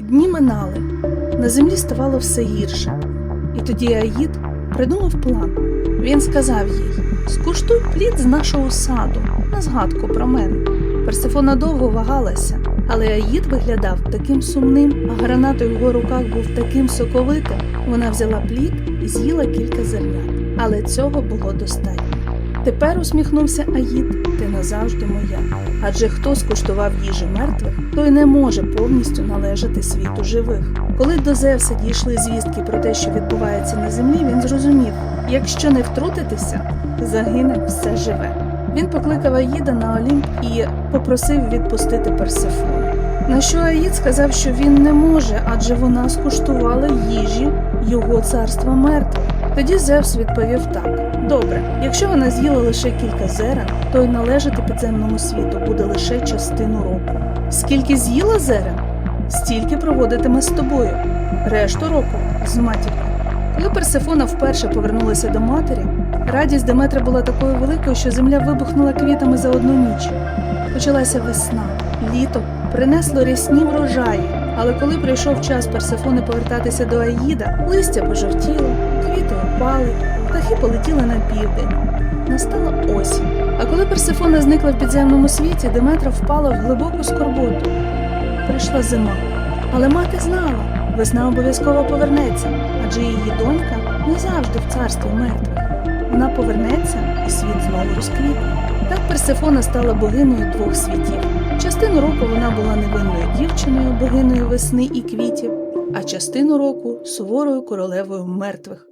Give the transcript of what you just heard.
Дні минали, на землі ставало все гірше. І тоді Аїд придумав план. Він сказав їй: Скуштуй плід з нашого саду, на згадку про мене. Персифона довго вагалася, але Аїд виглядав таким сумним, а гранат у його руках був таким соковитим. Вона взяла плід і з'їла кілька зернят, але цього було достатньо. Тепер усміхнувся Аїд, ти назавжди моя. Адже хто скуштував їжі мертвих, той не може повністю належати світу живих. Коли до Зевса дійшли звістки про те, що відбувається на землі, він зрозумів: якщо не втрутитися, загине все живе. Він покликав Аїда на Олімп і попросив відпустити Персефону. На що Аїд сказав, що він не може, адже вона скуштувала їжі його царства мертвих. Тоді Зевс відповів так: добре, якщо вона з'їла лише кілька зерен, то й належати підземному світу буде лише частину року. Скільки з'їла зерен, стільки проводитиме з тобою, решту року з матір'ю. Коли Персефона вперше повернулася до матері, радість Деметра була такою великою, що земля вибухнула квітами за одну ніч. Почалася весна, літо принесло рясні врожаї, але коли прийшов час Персефони повертатися до Аїда, листя пожовтіло, птахи полетіли на південь. Настала осінь. А коли Персефона зникла в підземному світі, Деметра впала в глибоку скорботу. Прийшла зима. Але мати знала, весна обов'язково повернеться, адже її донька не завжди в царстві мертвих. Вона повернеться, і світ знову розквітне. Так Персефона стала богинею двох світів. Частину року вона була невинною дівчиною, богинею весни і квітів, а частину року суворою королевою мертвих.